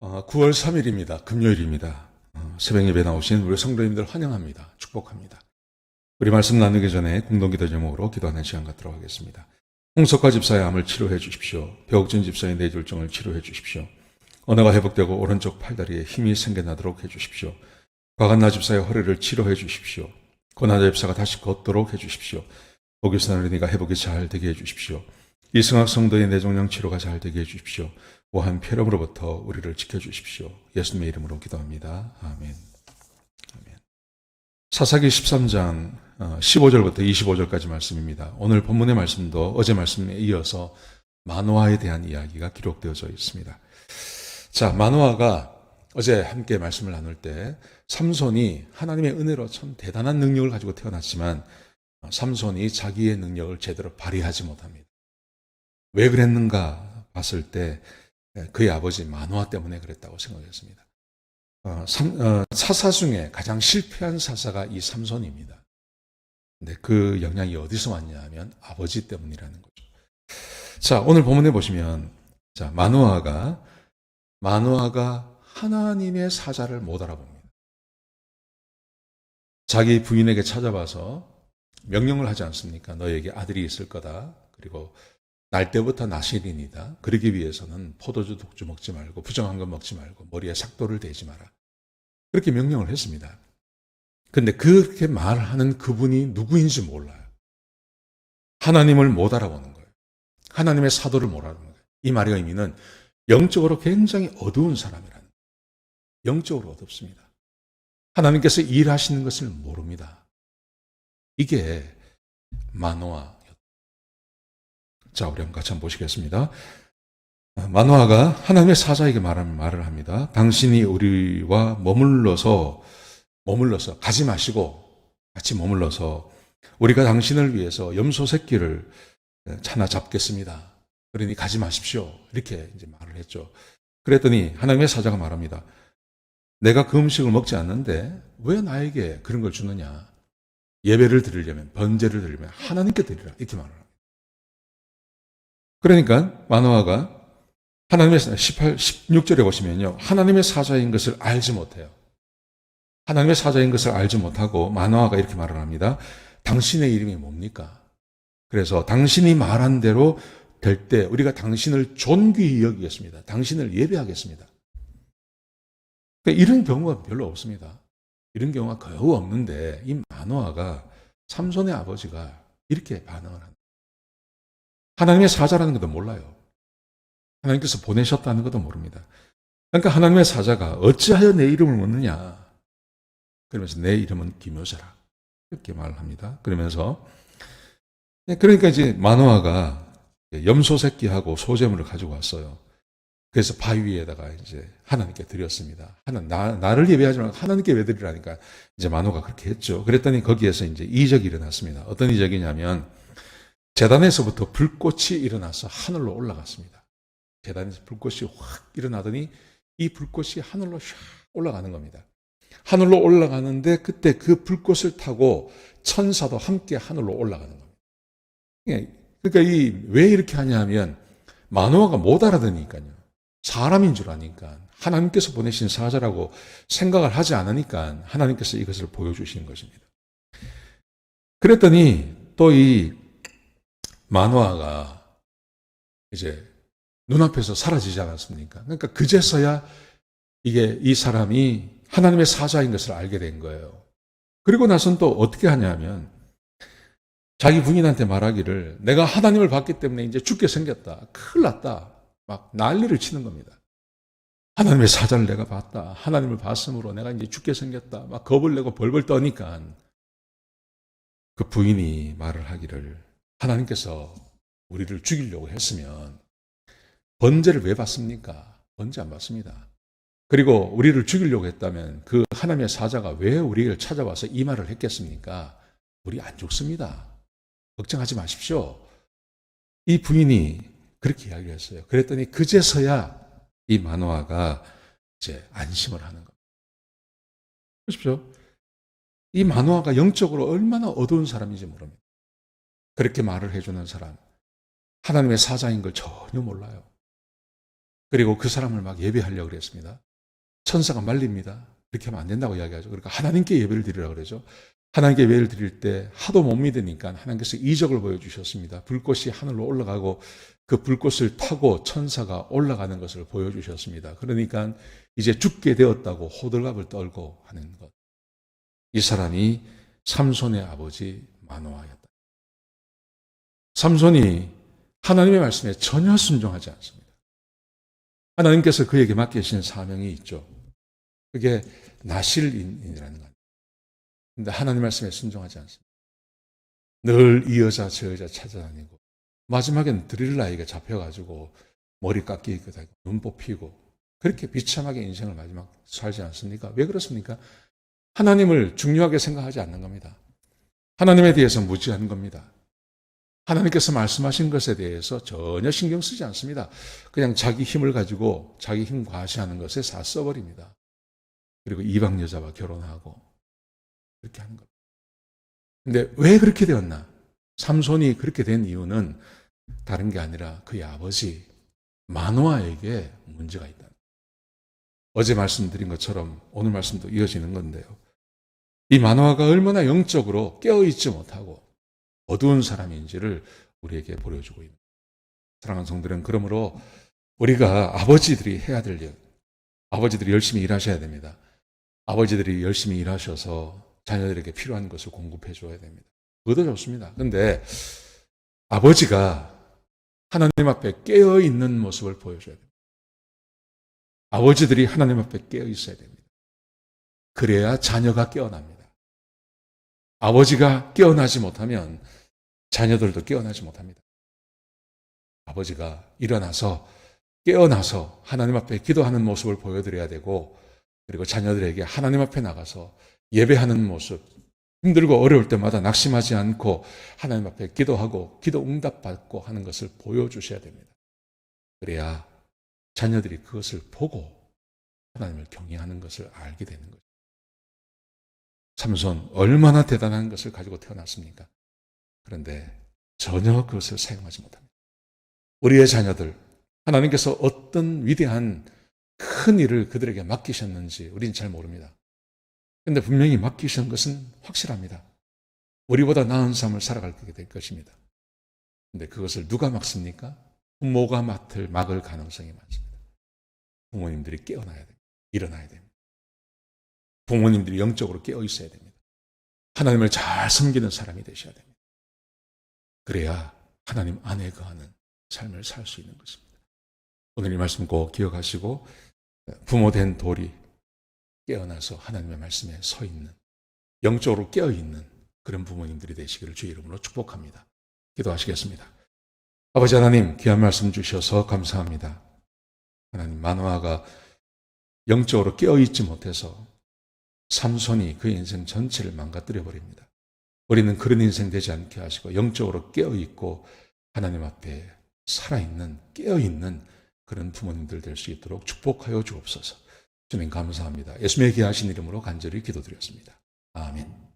9월 3일입니다. 금요일입니다. 어, 새벽 예배 나오신 우리 성도님들 환영합니다. 축복합니다. 우리 말씀 나누기 전에 공동기도 제목으로 기도하는 시간 갖도록 하겠습니다. 홍석화 집사의 암을 치료해 주십시오. 배옥준 집사의 뇌졸중을 치료해 주십시오. 언어가 회복되고 오른쪽 팔다리에 힘이 생겨나도록 해 주십시오. 과간나 집사의 허리를 치료해 주십시오. 권하자 집사가 다시 걷도록 해 주십시오. 어린이가 회복이 잘 되게 해 주십시오. 이승학 성도의 뇌종양 치료가 잘 되게 해 주십시오. 오한 폐렴으로부터 우리를 지켜주십시오. 예수님의 이름으로 기도합니다. 아멘. 아멘. 사사기 13장 15절부터 25절까지 말씀입니다. 오늘 본문의 말씀도 어제 말씀에 이어서 마노아에 대한 이야기가 기록되어져 있습니다. 자, 마노아가 어제 함께 말씀을 나눌 때 삼손이 하나님의 은혜로 참 대단한 능력을 가지고 태어났지만 삼손이 자기의 능력을 제대로 발휘하지 못합니다. 왜 그랬는가 봤을 때 그의 아버지 마노아 때문에 그랬다고 생각했습니다. 어, 삼, 어, 사사 중에 가장 실패한 사사가 이 삼손입니다. 근데 그 영향이 어디서 왔냐 하면 아버지 때문이라는 거죠. 자, 오늘 본문에 보시면 자, 마노아가 마노아가 하나님의 사자를 못 알아봅니다. 자기 부인에게 찾아와서 명령을 하지 않습니까? 너에게 아들이 있을 거다. 그리고 날 때부터 나실인이다. 그러기 위해서는 포도주 독주 먹지 말고 부정한 것 먹지 말고 머리에 삭도를 대지 마라. 그렇게 명령을 했습니다. 근데 그렇게 말하는 그분이 누구인지 몰라요. 하나님을 못 알아보는 거예요. 하나님의 사도를 못 알아보는 거예요. 이 말의 의미는 영적으로 굉장히 어두운 사람이라는 거예요. 영적으로 어둡습니다. 하나님께서 일하시는 것을 모릅니다. 이게 마노아 자, 우리 한번 같이 한번 보시겠습니다. 마노아가 하나님의 사자에게 말하는 말을 합니다. 당신이 우리와 머물러서, 머물러서, 가지 마시고, 같이 머물러서, 우리가 당신을 위해서 염소 새끼를 찾아 잡겠습니다. 그러니 가지 마십시오. 이렇게 이제 말을 했죠. 그랬더니 하나님의 사자가 말합니다. 내가 그 음식을 먹지 않는데 왜 나에게 그런 걸 주느냐? 예배를 드리려면, 번제를 드리려면 하나님께 드리라. 이렇게 말을 합니다. 그러니까 마노아가 하나님의 18, 16절에 보시면요. 하나님의 사자인 것을 알지 못해요. 하나님의 사자인 것을 알지 못하고 마노아가 이렇게 말을 합니다. 당신의 이름이 뭡니까? 그래서 당신이 말한 대로 될 때 우리가 당신을 존귀히 여기겠습니다. 당신을 예배하겠습니다. 그러니까 이런 경우가 별로 없습니다. 이런 경우가 거의 없는데 이 마노아가 삼손의 아버지가 이렇게 반응을 합니다. 하나님의 사자라는 것도 몰라요. 하나님께서 보내셨다는 것도 모릅니다. 그러니까 하나님의 사자가 어찌하여 내 이름을 묻느냐. 그러면서 내 이름은 기묘세라. 이렇게 말을 합니다. 그러면서 네, 그러니까 이제 마노아가 염소 새끼하고 소재물을 가지고 왔어요. 그래서 바위 위에다가 이제 하나님께 드렸습니다. 하나 나, 나를 예배하지 말고 하나님께 왜 드리라니까 이제 마노가 그렇게 했죠. 그랬더니 거기에서 이제 이적이 일어났습니다. 어떤 이적이냐면 재단에서부터 불꽃이 일어나서 하늘로 올라갔습니다. 재단에서 불꽃이 확 일어나더니 이 불꽃이 하늘로 샥 올라가는 겁니다. 하늘로 올라가는데 그때 그 불꽃을 타고 천사도 함께 하늘로 올라가는 겁니다. 예, 그러니까 이 왜 이렇게 하냐면 마노아가 못 알아듣으니까요. 사람인 줄 아니까 하나님께서 보내신 사자라고 생각을 하지 않으니까 하나님께서 이것을 보여주시는 것입니다. 그랬더니 또이 만화가 이제 눈앞에서 사라지지 않았습니까? 그러니까 그제서야 이게 이 사람이 하나님의 사자인 것을 알게 된 거예요. 그리고 나선 또 어떻게 하냐면 자기 부인한테 말하기를 내가 하나님을 봤기 때문에 이제 죽게 생겼다. 큰일 났다. 막 난리를 치는 겁니다. 하나님의 사자를 내가 봤다. 하나님을 봤으므로 내가 이제 죽게 생겼다. 막 겁을 내고 벌벌 떠니까 그 부인이 말을 하기를 하나님께서 우리를 죽이려고 했으면 번제를 왜 받습니까? 번제 안 받습니다. 그리고 우리를 죽이려고 했다면 그 하나님의 사자가 왜 우리를 찾아와서 이 말을 했겠습니까? 우리 안 죽습니다. 걱정하지 마십시오. 이 부인이 그렇게 이야기를 했어요. 그랬더니 그제서야 이 만화가 이제 안심을 하는 겁니다. 보십시오. 이 만화가 영적으로 얼마나 어두운 사람인지 모릅니다. 그렇게 말을 해주는 사람, 하나님의 사자인 걸 전혀 몰라요. 그리고 그 사람을 막 예배하려고 그랬습니다. 천사가 말립니다. 그렇게 하면 안 된다고 이야기하죠. 그러니까 하나님께 예배를 드리라고 그러죠. 하나님께 예배를 드릴 때 하도 못 믿으니까 하나님께서 이적을 보여주셨습니다. 불꽃이 하늘로 올라가고 그 불꽃을 타고 천사가 올라가는 것을 보여주셨습니다. 그러니까 이제 죽게 되었다고 호들갑을 떨고 하는 것. 이 사람이 삼손의 아버지 마노아였다. 삼손이 하나님의 말씀에 전혀 순종하지 않습니다. 하나님께서 그에게 맡기신 사명이 있죠. 그게 나실인이라는 겁니다. 근데 하나님 말씀에 순종하지 않습니다. 늘 이 여자 저 여자 찾아다니고 마지막엔 드릴라에게 잡혀가지고 머리 깎이고 눈 뽑히고 그렇게 비참하게 인생을 마지막 살지 않습니까? 왜 그렇습니까? 하나님을 중요하게 생각하지 않는 겁니다. 하나님에 대해서 무지한 겁니다. 하나님께서 말씀하신 것에 대해서 전혀 신경 쓰지 않습니다. 그냥 자기 힘을 가지고 자기 힘 과시하는 것에 다 써버립니다. 그리고 이방 여자와 결혼하고 그렇게 하는 겁니다. 근데 왜 그렇게 되었나? 삼손이 그렇게 된 이유는 다른 게 아니라 그의 아버지 마노아에게 문제가 있다. 어제 말씀드린 것처럼 오늘 말씀도 이어지는 건데요. 이 마노아가 얼마나 영적으로 깨어있지 못하고 어두운 사람인지를 우리에게 보여주고 있습니다. 사랑하는 성들은 그러므로 우리가 아버지들이 해야 될 일, 아버지들이 열심히 일하셔야 됩니다. 아버지들이 열심히 일하셔서 자녀들에게 필요한 것을 공급해 줘야 됩니다. 그것도 좋습니다. 근데 아버지가 하나님 앞에 깨어 있는 모습을 보여줘야 됩니다. 아버지들이 하나님 앞에 깨어 있어야 됩니다. 그래야 자녀가 깨어납니다. 아버지가 깨어나지 못하면 자녀들도 깨어나지 못합니다. 아버지가 일어나서 깨어나서 하나님 앞에 기도하는 모습을 보여드려야 되고 그리고 자녀들에게 하나님 앞에 나가서 예배하는 모습 힘들고 어려울 때마다 낙심하지 않고 하나님 앞에 기도하고 기도 응답받고 하는 것을 보여주셔야 됩니다. 그래야 자녀들이 그것을 보고 하나님을 경외하는 것을 알게 되는 거죠. 삼손 얼마나 대단한 것을 가지고 태어났습니까? 그런데 전혀 그것을 사용하지 못합니다. 우리의 자녀들 하나님께서 어떤 위대한 큰 일을 그들에게 맡기셨는지 우리는 잘 모릅니다. 근데 분명히 맡기신 것은 확실합니다. 우리보다 나은 삶을 될 것입니다. 근데 그것을 누가 막습니까? 부모가 맡을 막을 가능성이 많습니다. 부모님들이 깨어나야 됩니다. 일어나야 됩니다. 부모님들이 영적으로 깨어 있어야 됩니다. 하나님을 잘 섬기는 사람이 되셔야 됩니다. 그래야 하나님 안에 거하는 삶을 살 수 있는 것입니다. 오늘 이 말씀 꼭 기억하시고 부모된 돌이 깨어나서 하나님의 말씀에 서 있는 영적으로 깨어 있는 그런 부모님들이 되시기를 주의 이름으로 축복합니다. 기도하시겠습니다. 아버지 하나님 귀한 말씀 주셔서 감사합니다. 하나님 만화가 영적으로 깨어 있지 못해서 삼손이 그 인생 전체를 망가뜨려 버립니다. 우리는 그런 인생 되지 않게 하시고 영적으로 깨어 있고 하나님 앞에 살아 있는 깨어 있는 그런 부모님들 될 수 있도록 축복하여 주옵소서. 주님 감사합니다. 예수님의 귀하신 이름으로 간절히 기도드렸습니다. 아멘.